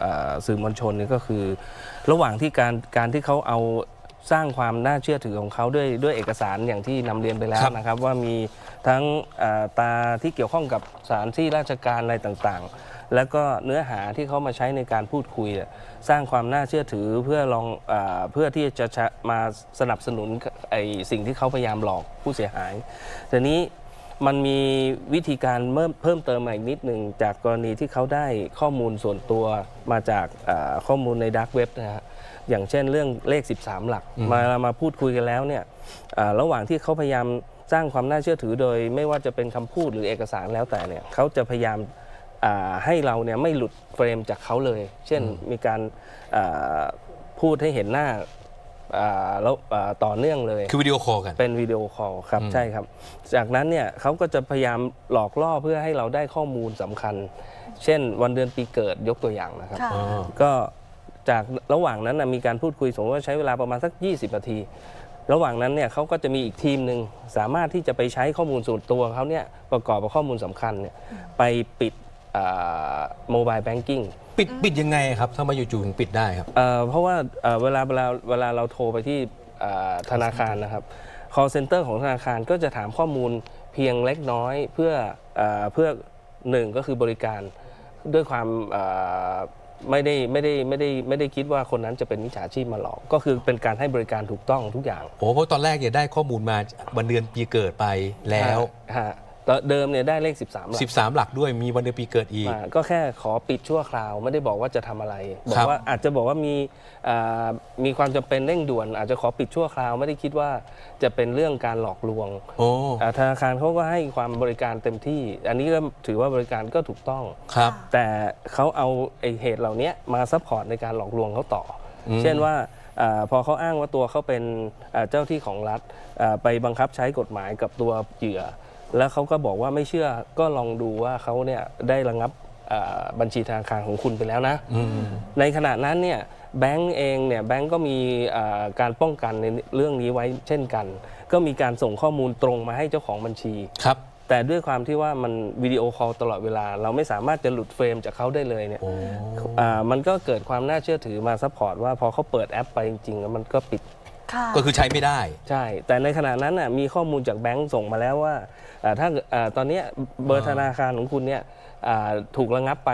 เอ่อสื่อมวลชนนี่ก็คือ ระหว่างที่การการที่เขาเอาสร้างความน่าเชื่อถือของเขาด้วยด้วยเอกสารอย่างที่นำเรียนไปแล้ควรับนะครับ ว่ามีทั้งเอ่อตาที่เกี่ยวข้องกับสถานที่ราชการอะไรต่างๆ แล้วก็เนื้อหาที่เขามาใช้ในการพูดคุยเนี่ยสร้างความน่าเชื่อถือเพื่อลองเออเพื่อที่จะจะมาสนับสนุนไอสิ่งที่เขาพยายามหลอกผู้เสียหายทีนี้ มันมีวิธีการเพิ่มเพิ่มเติมมาอีกนิดหนึ่งจากกรณีที่เขาได้ข้อมูลส่วนตัวมาจากเอ่อข้อมูลในดักเว็บนะฮะอย่างเช่นเรื่องเลข 13 หลัก มาเรามาพูดคุยกันแล้วเนี่ยเอ่อระหว่างที่เขาพยายามสร้างความน่าเชื่อถือโดย ไม่ว่าจะเป็นคำพูดหรือเอกสารแล้วแต่เนี่ยเขาจะพยายามอ่าให้เราเนี่ยไม่หลุดเฟรมจากเขาเลย เช่นมีการอ่าพูดให้เห็นหน้าอ่า แล้วอ่าต่อเนื่องเลย คือวิดีโอคอลกัน เป็นวิดีโอคอลครับอืมใช่ครับ จากนั้นเนี่ยเขาก็จะพยายามหลอกล่อเพื่อให้เราได้ข้อมูลสำคัญ เช่นวันเดือนปีเกิดยกตัวอย่างนะครับค่ะอ๋อก็จากระหว่างนั้นนะมีการพูดคุยสมมติว่าใช้เวลาประมาณสัก 20 นาที ระหว่างนั้นเนี่ยเขาก็จะมีอีกทีมหนึ่งสามารถที่จะไปใช้ข้อมูลส่วนตัวเขาเนี่ยประกอบกับข้อมูลสำคัญเนี่ยไปปิด โมบายแบงกิ้งปิดปิดยังไงครับถ้ามาอยู่ๆถึงปิดได้ครับเอ่อเพราะว่าเอ่อเวลาเวลาเวลาเราโทรไปที่เอ่อธนาคารนะครับ call center ของธนาคารก็จะถามข้อมูลเพียงเล็กน้อยเพื่อเอ่อเพื่อหนึ่งก็คือบริการด้วยความเอ่อไม่ได้ไม่ได้ไม่ได้ไม่ได้คิดว่าคนนั้นจะเป็นมิจฉาชีพมาหลอก ก็คือเป็นการให้บริการถูกต้องทุกอย่างโอ้เพราะตอนแรกเนี่ยได้ข้อมูลมาวันเดือนปีเกิดไปแล้ว ฮะตอน เดิมเนี่ยได้เลข 13 หลัก13 หลักด้วยมีวันเดือนปีเกิดอีกมาก็แค่ขอปิดชั่วคราวไม่ได้บอกว่าจะทำอะไร บอครักบ ว่าอาจจะบอกว่ามีอ่ามีความจำเป็นเร่งด่วน อาจจะขอปิดชั่วคราวไม่ได้คิดว่าจะเป็นเรื่องการหลอกลวงโอ้อ่าธนาคารเขาก็ให้ความบริการเต็มที่ อันนี้ก็ถือว่าบริการก็ถูกต้อง ครับ แต่เขาเอาไอเหตุเหล่านี้มาซัพพอร์ตในการหลอกลวงเขาต่ออมเช่นว่าอาพอเขาอ้างว่าตัวเขาเป็นอ่าเจ้าที่ของรัฐอ่าไปบังคับใช้กฎหมายกับตัวเหยื่อ แล้วเขาก็บอกว่าไม่เชื่อก็ลองดูว่าเขาเนี่ยได้ระงับอ่าบัญชีธนาคารของคุณไปแล้วนะอืมในขณะนั้นเนี่ยแบงก์เองเนี่ยแบงก์ก็มีอ่าการป้องกันในเรื่องนี้ไว้เช่นกัน ก็มีการส่งข้อมูลตรงมาให้เจ้าของบัญชีครับแต่ด้วยความที่ว่ามันวิดีโอคอลตลอดเวลา เราไม่สามารถจะหลุดเฟรมจากเขาได้เลยเนี่ยโอ้อ่ามันก็เกิดความน่าเชื่อถือมาซัพพอร์ตว่าพอเขาเปิดแอปไปจริงๆแล้วมันก็ปิดค่ะ ก็คือใช้ไม่ได้ ใช่ แต่ในขณะนั้นน่ะมีข้อมูลจากแบงก์ส่งมาแล้วว่าอ่าถ้าอ่าตอนเนี้ยเบอร์ธนาคารของคุณเนี่ยอ่าถูกระงับไป